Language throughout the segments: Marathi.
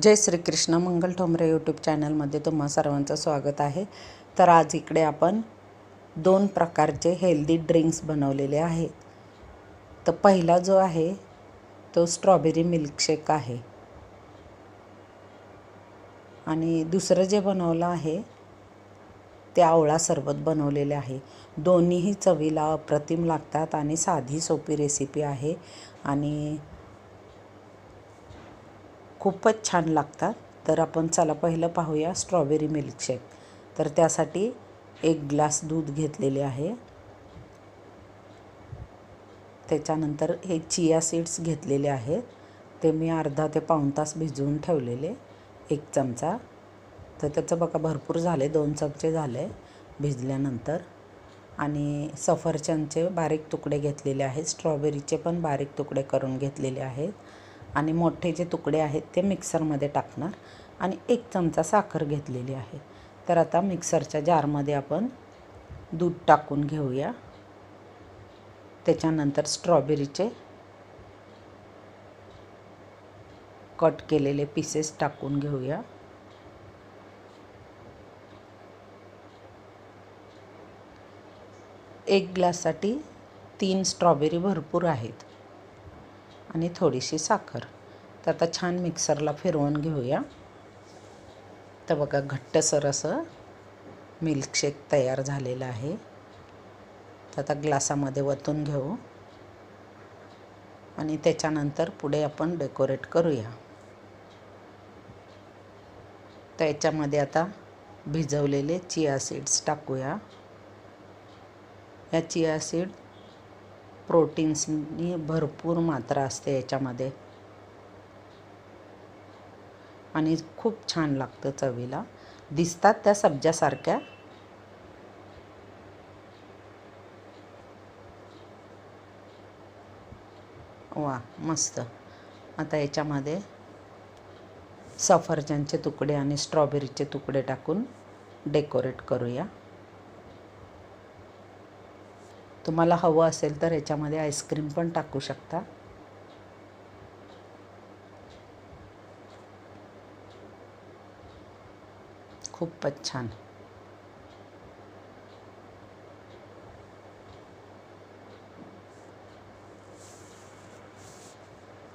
जय श्रीकृष्ण मंगल ठोंबरे यूट्यूब चॅनलमध्ये तुम्हा सर्वांचं स्वागत आहे. तर आज इकडे आपण दोन प्रकारचे हेल्दी ड्रिंक्स बनवलेले आहेत. तर पहिला जो आहे तो स्ट्रॉबेरी मिल्कशेक आहे. आणि दुसरं जे बनवलं आहे ते आवळा सरबत बनवलेले आहे. दोन्हीही चवीला अप्रतिम लागतात आणि साधी सोपी रेसिपी आहे. आणि खूपच छान लागतात. तर आपण चला पहिलं पाहूया स्ट्रॉबेरी मिल्कशेक. तर त्यासाठी एक ग्लास दूध घेतलेले आहे. त्याच्यानंतर हे चिया सीड्स घेतलेले आहेत. ते मी अर्धा ते पाऊण तास भिजवून ठेवलेले. एक चमचा. तर त्याचं बघा भरपूर झाले. दोन चमचे झाले भिजल्यानंतर. आणि सफरचंदचे बारीक तुकडे घेतलेले आहेत. स्ट्रॉबेरीचे पण बारीक तुकडे करून घेतलेले आहेत. आणि मोठे जे तुकडे आहेत ते मिक्सरमध्ये टाकणार आणि एक चमचा साखर घेतलेली आहे. तर आता मिक्सरच्या जारमध्ये आपण दूध टाकून घेऊया. त्याच्यानंतर स्ट्रॉबेरीचे कट केलेले पीसेस टाकून घेऊया. एक ग्लाससाठी तीन स्ट्रॉबेरी भरपूर आहेत. आणि थोडीशी साखर. तर आता छान मिक्सरला फिरवून घेऊया. तर बघा घट्टसर असं मिल्कशेक तयार झालेलं आहे. तर आता ग्लासामध्ये वतून घेऊ. आणि त्याच्यानंतर पुढे आपण डेकोरेट करूया. तर याच्यामध्ये आता भिजवलेले चिया सीड्स टाकूया. या चिया सीड प्रोटीन्सनी भरपूर मात्रा असते याच्यामध्ये. आणि खूप छान लागतं चवीला. दिसतात त्या सब्जासारख्या. वा मस्त. आता याच्यामध्ये सफरचंदचे तुकडे आणि स्ट्रॉबेरीचे तुकडे टाकून डेकोरेट करूया. तुम्हाला हवं असेल तर याच्यामध्ये आईस्क्रीम पण टाकू शकता. खूपच छान.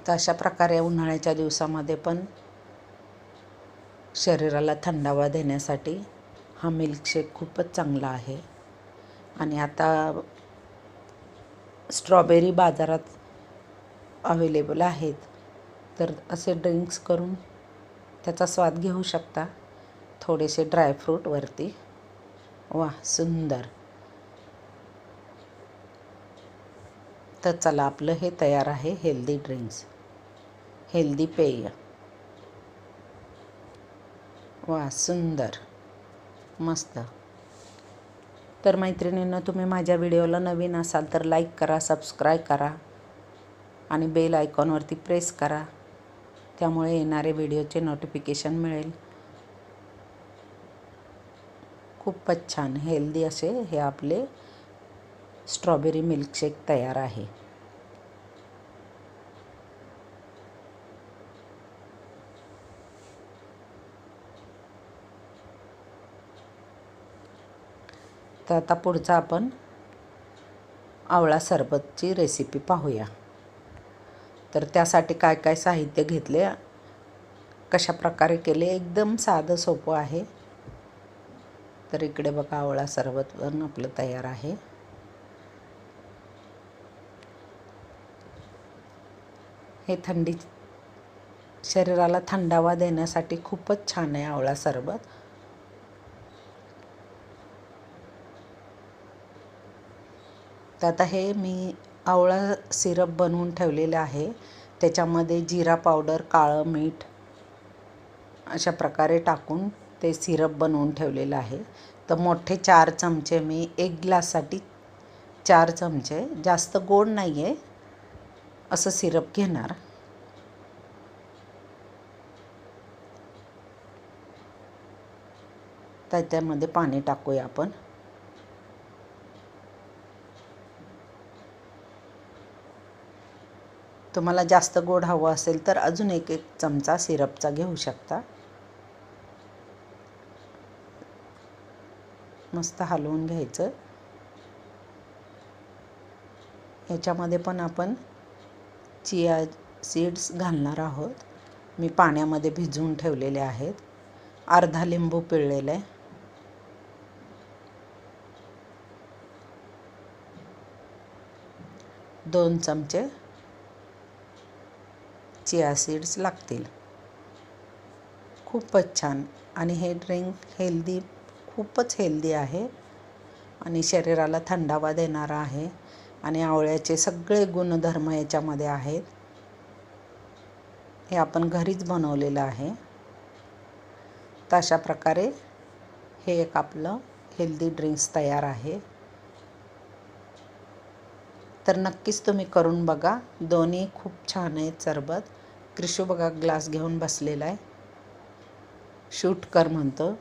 तर अशा प्रकारे उन्हाळ्याच्या दिवसामध्ये पण शरीराला थंडावा देण्यासाठी हा मिल्कशेक खूपच चांगला आहे. आणि आता स्ट्रॉबेरी बाजारात अवेलेबल आहेत. तर असे ड्रिंक्स करून त्याचा स्वाद घेऊ शकता. थोडेसे ड्रायफ्रूट वरती. वा सुंदर. तर चला आपलं हे तयार आहे हेल्दी ड्रिंक्स हेल्दी पेय वा सुंदर. मस्त. तर मैत्रिणींना तुम्ही माझ्या व्हिडिओला नवीन असाल तर लाईक करा सबस्क्राईब करा आणि बेल आयकॉनवरती प्रेस करा. त्यामुळे येणारे व्हिडिओचे नोटिफिकेशन मिळेल. खूपच छान हेल्दी असे हे आपले स्ट्रॉबेरी मिल्कशेक तयार आहे. तर आता पुढचा आपण आवळा सरबतची रेसिपी पाहूया. तर त्यासाठी काय काय साहित्य घेतले? कशा प्रकारे केले? एकदम साधं सोपं आहे. तर इकडे बघा आवळा सरबत पण आपलं तयार आहे. हे थंडी शरीराला थंडावा देण्यासाठी खूपच छान आहे आवळा सरबत. तर आता हे मी आवळा सिरप बनवून ठेवलेलं आहे. त्याच्यामध्ये जिरा पावडर काळं मीठ अशा प्रकारे टाकून ते सिरप बनवून ठेवलेलं आहे. तर मोठे चार चमचे मी एक ग्लाससाठी चार चमचे जास्त गोड नाही आहे असं सिरप घेणार. त्याच्यामध्ये पाणी टाकूया आपण. तुम्हाला जास्त गोड हवं असेल तर अजून एक एक चमचा सिरपचा घेऊ शकता. मस्त हलवून घ्यायचं. याच्यामध्ये पण आपण चिया सीड्स घालणार आहोत. मी पाण्यामध्ये भिजवून ठेवलेले आहेत. अर्धा लिंबू पिळलेला. आहे दोन चमचे चिया सीड्स लागतील. खूपच छान. आणि हे ड्रिंक हेल्दी खूपच हेल्दी आहे. आणि शरीराला थंडावा देणारा आहे. आणि आवळ्याचे सगळे गुणधर्म याच्यामध्ये आहेत. हे आपण घरीच बनवलेलं आहे. तर अशा प्रकारे हे एक आपलं हेल्दी ड्रिंक्स तयार आहे. तर नक्कीच तुम्ही करून बघा. दोन्ही खूप छान आहेत सरबत. क्रिशू बघा ग्लास घेऊन बसलेला आहे. शूट कर म्हणतो.